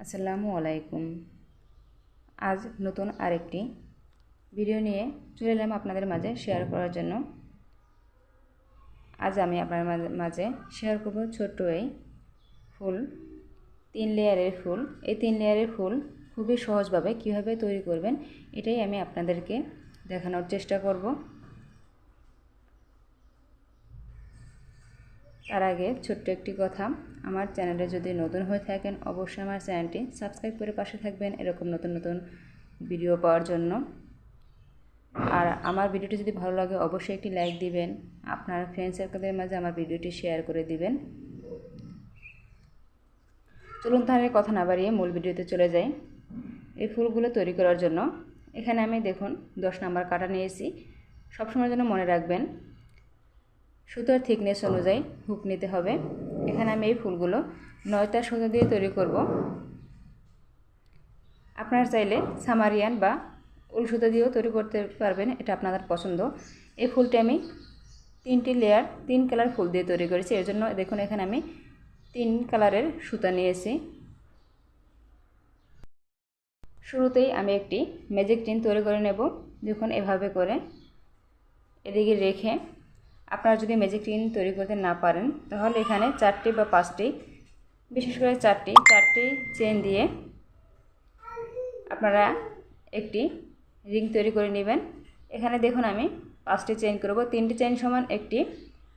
আসসালামু আলাইকুম। আজ নতুন আরেকটি ভিডিও নিয়ে চলে এলাম আপনাদের মাঝে শেয়ার করার জন্য। আজ আমি আপনার মাঝে- শেয়ার করব ছোট্ট এই ফুল, তিন লেয়ারের ফুল। এই তিন লেয়ারের ফুল খুবই সহজভাবে কীভাবে তৈরি করবেন এটাই আমি আপনাদেরকে দেখানোর চেষ্টা করব। তার আগে ছোট্ট একটি কথা। আমার চ্যানেলে যদি নতুন হয়ে থাকেন, অবশ্যই আমার চ্যানেলটি সাবস্ক্রাইব করে পাশে থাকবেন এরকম নতুন নতুন ভিডিও পাওয়ার জন্য। আর আমার ভিডিওটি যদি ভালো লাগে, অবশ্যই একটি লাইক দিবেন, আপনার ফ্রেন্ড সার্কেলের মাঝে আমার ভিডিওটি শেয়ার করে দিবেন। চলুন তাহলে কথা না বাড়িয়ে মূল ভিডিওতে চলে যাই। এই ফুলগুলো তৈরি করার জন্য এখানে আমি দেখুন দশ নাম্বার কাটা নিয়েছি। সবসময়ের জন্য মনে রাখবেন, সুতোর থিকনেস অনুযায়ী হুক নিতে হবে। এখানে আমি এই ফুলগুলো নয়টা সুতো দিয়ে তৈরি করব। আপনারা চাইলে সামারিয়ান বা উল সুতো দিয়েও তৈরি করতে পারবেন, এটা আপনাদের পছন্দ। এই ফুলটি আমি তিনটি লেয়ার তিন কালার ফুল দিয়ে তৈরি করেছি। এর জন্য দেখুন, এখানে আমি তিন কালারের সুতা নিয়েছি। শুরুতেই আমি একটি ম্যাজিক টিন তৈরি করে নেব। দেখুন, এভাবে করে এদিকে রেখে আপনারা যদি ম্যাজিক টিন তৈরি করতে না পারেন, তাহলে এখানে চারটি বা পাঁচটি, বিশেষ করে চারটি চারটি চেন দিয়ে আপনারা একটি রিং তৈরি করে নেবেন। এখানে দেখুন আমি পাঁচটি চেন করব। তিনটি চেন সমান একটি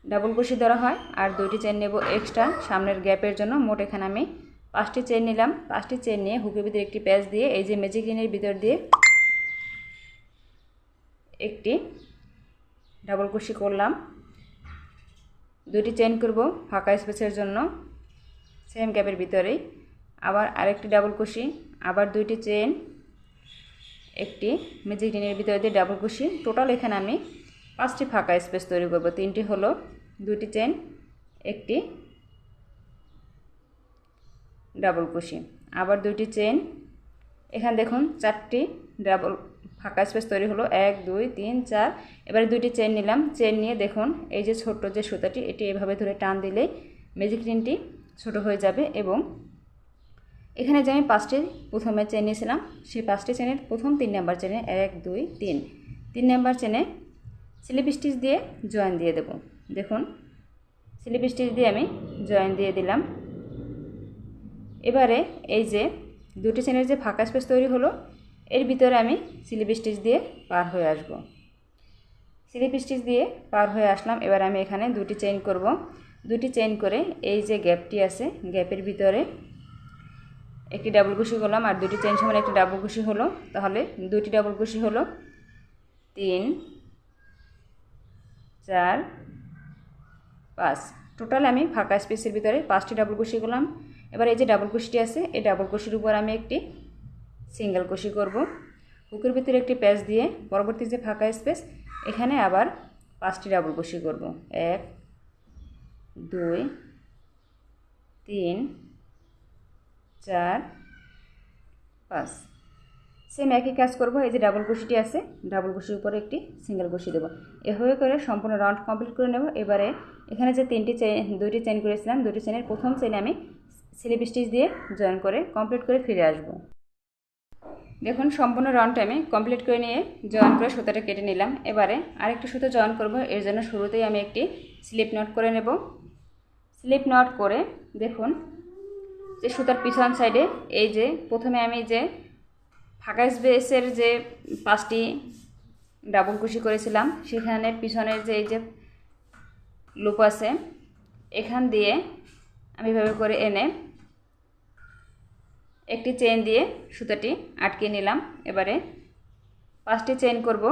ডাবল কুশি ধরা হয়, আর দুইটি চেন নেব এক্সট্রা সামনের গ্যাপের জন্য। মোট এখানে আমি পাঁচটি চেন নিলাম। পাঁচটি চেন নিয়ে হুকের ভিতরে একটি প্যাচ দিয়ে, এই যে ম্যাজিক রিনের ভিতর দিয়ে একটি ডাবল কুশি করলাম। দুটি চেন করব ফাঁকা স্পেসের জন্য। সেম গ্যাপের ভিতরেই। আবার আরেকটি ডাবল কুশি আবার দুইটি চেন একটি ম্যাজিক রিনের ভিতরে দিয়ে ডাবল কুশি টোটাল এখানে আমি পাঁচটি ফাঁকা স্পেস তৈরি করব। তিনটি হলো দুটি চেন একটি ডাবল কুশি আবার দুইটি চেন এখানে দেখুন চারটি ডাবল ফাঁকা স্পেস তৈরি হলো। এক, দুই, তিন, চার। এবারে দুইটি চেন নিলাম। চেন নিয়ে দেখুন, এই যে ছোট্ট যে সুতাটি, এটি এভাবে ধরে টান দিলেই ম্যাজিক রিনটি ছোট হয়ে যাবে এবং এখানে যে আমি পাঁচটি প্রথমে চেন নিয়েছিলাম, সেই পাঁচটি চেনের প্রথম তিন নাম্বার চেনে এক, দুই, তিন। তিন নাম্বার চেনে স্লিপ স্টিচ দিয়ে জয়েন দিয়ে দেব। দেখুন স্লিপ স্টিচ দিয়ে আমি জয়েন দিয়ে দিলাম। এবারে এই যে দুটি চেনের যে ফাঁকা স্পেস তৈরি হলো এর ভিতরে আমি স্লিপ স্টিচ দিয়ে পার হয়ে আসব। স্লিপ স্টিচ দিয়ে পার হয়ে আসলাম। এবার আমি এখানে দুটি চেইন করব। দুটি চেইন করে এই যে গ্যাপটি আছে, গ্যাপের ভিতরে একটি ডাবল কুশি করলাম আর দুটি চেইন সমান একটি ডাবল কুশি হলো। তাহলে দুটি ডাবল কুশি হলো তিন, চার, পাঁচ। টোটাল আমি ফাঁকা স্পেসের ভিতরে পাঁচটি ডাবল কুশি করলাম এবার এই যে ডাবল কুশিটি আছে, এই ডাবল কুশির উপর আমি একটি সিঙ্গেল কুশি করব। বুকের ভিতরে একটি প্যাচ দিয়ে পরবর্তী যে ফাঁকা স্পেস, এখানে আবার পাঁচটি ডাবল কুশি করব। এক, দুই, তিন, চার, পাঁচ। সেম একই কাজ করব, এই যে ডাবল কুশিটি আছে, ডাবল কুশির উপরে একটি সিঙ্গেল কুশি দেবো। এভাবে করে সম্পূর্ণ রাউন্ড কমপ্লিট করে নেব। এবারে এখানে যে তিনটি চেন দুইটি চেন করেছিলাম দুটি চেনের প্রথম চেনে আমি স্লিপ স্টিচ দিয়ে জয়েন করে কমপ্লিট করে ফিরে আসব। দেখুন, সম্পূর্ণ রাউন্ডটা আমি কমপ্লিট করে নিয়ে জয়েন করে সুতোটা কেটে নিলাম। এবারে আরেকটি সুতো জয়েন করব। এর জন্য শুরুতেই আমি একটি স্লিপ নট করে নেব। স্লিপ নট করে দেখুন, যে সুতার পিছন সাইডে এই যে প্রথমে আমি যে ফাঁকা স্পেসের যে পাঁচটি ডাবল কুশি করেছিলাম, সেখানে পিছনের যে এই যে লুপ আছে, এখান দিয়ে আমি এভাবে করে এনে একটি চেন দিয়ে সুতাটি আটকে নিলাম। এবারে পাঁচটি চেন করব।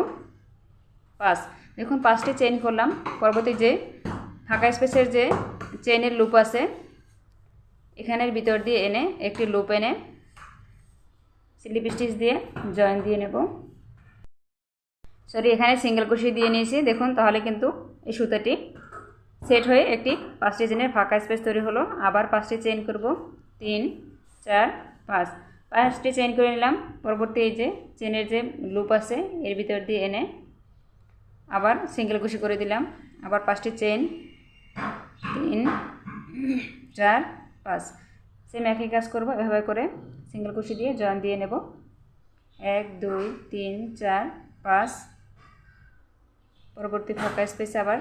পাঁচ। দেখুন, পাঁচটি চেন করলাম। পরবর্তী যে ফাঁকা স্পেসের যে চেনের লুপ আছে, এখানের ভিতর দিয়ে এনে একটি লুপ এনে স্লিপ স্টিচ দিয়ে জয়েন দিয়ে নেব। সরি এখানে সিঙ্গেল কুশি দিয়ে নিয়েছি। দেখুন, তাহলে কিন্তু এই সুতাটি সেট হয়ে একটি পাঁচটি চেনের ফাঁকা স্পেস তৈরি হলো। আবার পাঁচটি চেন করব। তিন, চার পাঁচ পাঁচটি চেন করে নিলাম। পরবর্তী এই যে চেনের যে লুপ আছে, এর ভিতর দিয়ে এনে আবার সিঙ্গেল কুশি করে দিলাম। আবার পাঁচটি চেন তিন, চার, পাঁচ। সেম একই কাজ করব, এভাবে করে সিঙ্গেল কুশি দিয়ে জয়েন দিয়ে নেব। এক, দুই, তিন, চার, পাঁচ। পরবর্তী ফাঁকা স্পেসে আবার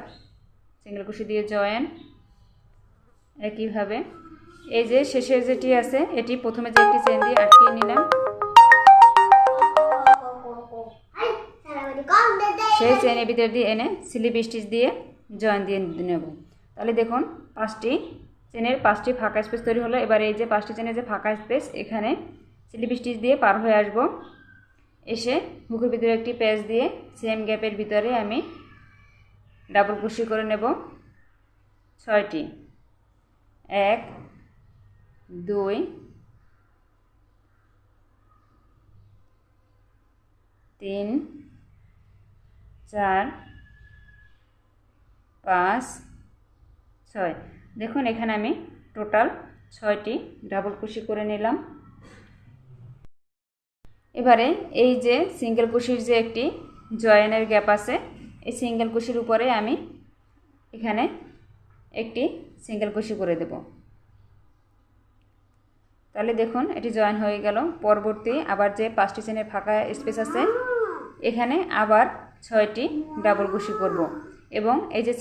সিঙ্গেল কুশি দিয়ে জয়েন একইভাবে এই যে শেষের যেটি আছে, এটি প্রথমে যে একটি চেন দিয়ে আটকিয়ে নিলাম। সেই চেনের ভিতর দিয়ে এনে স্লিপ স্টিচ দিয়ে জয়েন দিয়ে নেব। তাহলে দেখুন, পাঁচটি চেনের পাঁচটি ফাঁকা স্পেস তৈরি হলো। এবার এই যে পাঁচটি চেনের যে ফাঁকা স্পেস, এখানে স্লিপ স্টিচ দিয়ে পার হয়ে আসব। এসে হুকের ভিতরে একটি প্যাচ দিয়ে সেম গ্যাপের ভিতরে আমি ডাবল কুশি করে নেব। ছয়টি। এক দুই, তিন, চার, পাঁচ, ছয়। দেখুন, এখানে আমি টোটাল ছয়টি ডাবল কুশি করে নিলাম। এবারে এই যে সিঙ্গেল কুশির যে একটি জয়েনের গ্যাপ আছে, এই সিঙ্গেল কুশির উপরে আমি এখানে একটি সিঙ্গেল কুশি করে দেব। তাহলে দেখুন, এটি জয়েন হয়ে গেল। পরবর্তী আবার যে পাঁচটি চেনের ফাঁকা স্পেস আছে, এখানে আবার ছয়টি ডাবল কুশি করব। এবং এই যে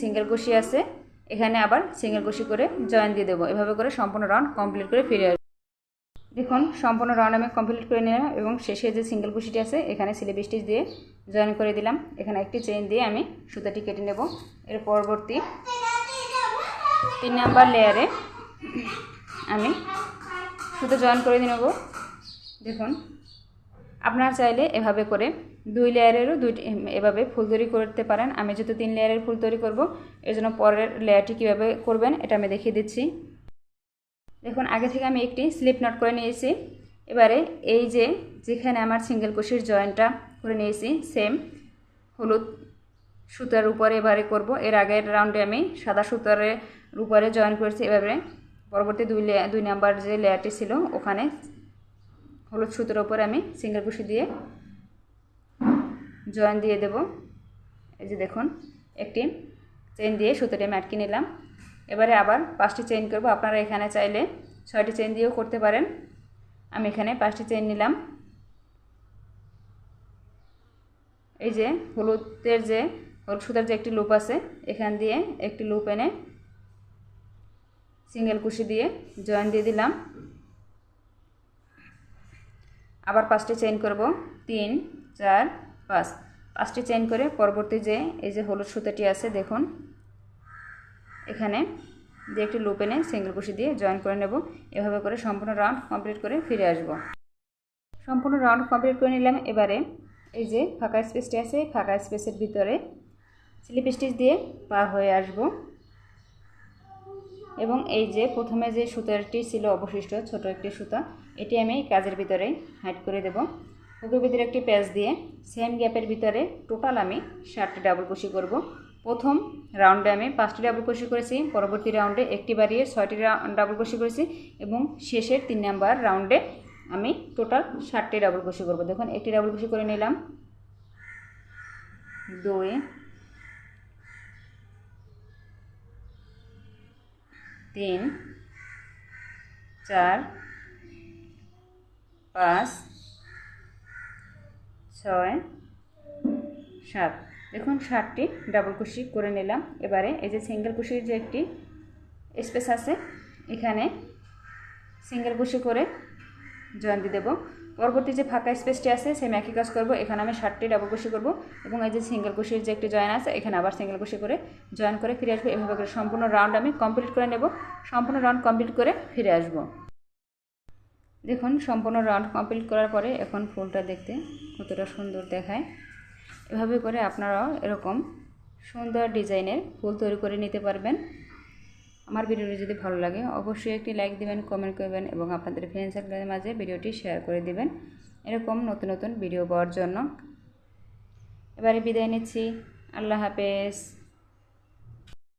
সিঙ্গেল কুশি আছে, এখানে আবার সিঙ্গেল কুশি করে জয়েন দিয়ে দেবো। এভাবে করে সম্পূর্ণ রাউন্ড কমপ্লিট করে ফিরে আসব। দেখুন, সম্পূর্ণ রাউন্ড আমি কমপ্লিট করে নিলাম এবং শেষে যে সিঙ্গেল কুশিটি আছে, এখানে স্লিপ স্টিচ দিয়ে জয়েন করে দিলাম। এখানে একটি চেইন দিয়ে আমি সুতাটি কেটে নেব। এর পরবর্তী তিন নাম্বার লেয়ারে আমি সুতো জয়েন করে দিয়ে নেব। দেখুন, আপনারা চাইলে এভাবে করে দুই লেয়ারেরও দুই এভাবে ফুল তৈরি করতে পারেন। আমি যেহেতু তিন লেয়ারের ফুল তৈরি করব এর জন্য পরের লেয়ারটি কীভাবে করবেন এটা আমি দেখিয়ে দিচ্ছি। দেখুন, আগে থেকে আমি একটি স্লিপ নট করে নিয়েছি। এবারে এই যে যেখানে আমার সিঙ্গেল কুশির জয়েন্টটা করে নিয়েছি, সেম হলুদ সুতার উপরে এবারে করব। এর আগের রাউন্ডে আমি সাদা সুতারের উপরে জয়েন করেছি এবারে পরবর্তী দুই দুই নাম্বার যে লেয়ারটি ছিল, ওখানে হলুদ সুতোর ওপরে আমি সিঙ্গেল কুশি দিয়ে জয়েন দিয়ে দেব। এই যে দেখুন, একটি চেন দিয়ে সুতোটি আমি আটকে নিলাম। এবারে আবার পাঁচটি চেন করব। আপনারা এখানে চাইলে ছয়টি চেন দিয়েও করতে পারেন। আমি এখানে পাঁচটি চেন নিলাম। এই যে হলুদের যে, হলুদ সুতার যে একটি লুপ আছে, এখান দিয়ে একটি লুপ এনে সিঙ্গেল কুশি দিয়ে জয়েন দিয়ে দিলাম। আবার পাঁচটি চেইন করব। তিন, চার, পাঁচ। পাঁচটি চেইন করে পরবর্তী যে, এই যে হলুদ সুতাটি আছে, দেখুন। এখানে যে একটি লুপ এনে সিঙ্গেল কুশি দিয়ে জয়েন করে নেব। এভাবে করে সম্পূর্ণ রাউন্ড কমপ্লিট করে ফিরে আসব। সম্পূর্ণ রাউন্ড কমপ্লিট করে নিলাম। এবারে এই যে ফাঁকা স্পেসটি আছে, ফাঁকা স্পেসের ভিতরে স্লিপ স্টিচ দিয়ে পার হয়ে আসব। এবং এই যে প্রথমে যে সুতারটি ছিল অবশিষ্ট, ছোট একটি সুতা, এটি আমি কাজের ভিতরে হাইড করে দেব। বুকের ভিতরে একটি প্যাচ দিয়ে সেম গ্যাপের ভিতরে টোটাল আমি ষাটটি ডাবল কুশি করব। প্রথম রাউন্ডে আমি পাঁচটি ডাবল কুশি করেছি, পরবর্তী রাউন্ডে একটি বাড়িয়ে ছয়টি ডাবল কুশি করেছি এবং শেষের তিন নাম্বার রাউন্ডে আমি টোটাল ষাটটি ডাবল কুশি করব। দেখুন, একটি ডাবল কুশি করে নিলাম। দুই তিন, চার, পাঁচ, ছয়, সাত। দেখুন, সাতটি ডাবল কুশি করে নিলাম। এবারে এই যে সিঙ্গেল কুশির যে একটি স্পেস আছে, এখানে সিঙ্গেল কুশি করে জয়েন দিয়ে দেবো। পরবর্তী যে ফাঁকা স্পেসটি আছে সেম একই কাজ করব। এখানে আমি ষাটটি ডাবল কুশি করব। এবং এই যে সিঙ্গেল কুশির যে একটি জয়েন আছে, এখানে আবার সিঙ্গেল কুশি করে জয়েন করে ফিরে আসব। এভাবে করে সম্পূর্ণ রাউন্ড আমি কমপ্লিট করে নেব। সম্পূর্ণ রাউন্ড কমপ্লিট করে ফিরে আসব। দেখুন, সম্পূর্ণ রাউন্ড কমপ্লিট করার পরে এখন ফুলটা দেখতে কতটা সুন্দর দেখায়। এভাবে করে আপনারাও এরকম সুন্দর ডিজাইনের ফুল তৈরি করে নিতে পারবেন। আমার ভিডিওটি যদি ভালো লাগে, অবশ্যই একটি লাইক দিবেন কমেন্ট করবেন এবং আপনাদের ফ্রেন্ড সার্কেলের মাঝে ভিডিওটি শেয়ার করে দিবেন। এরকম নতুন নতুন ভিডিও পাওয়ার জন্য। এবারে বিদায় নিচ্ছি। আল্লাহ হাফেজ।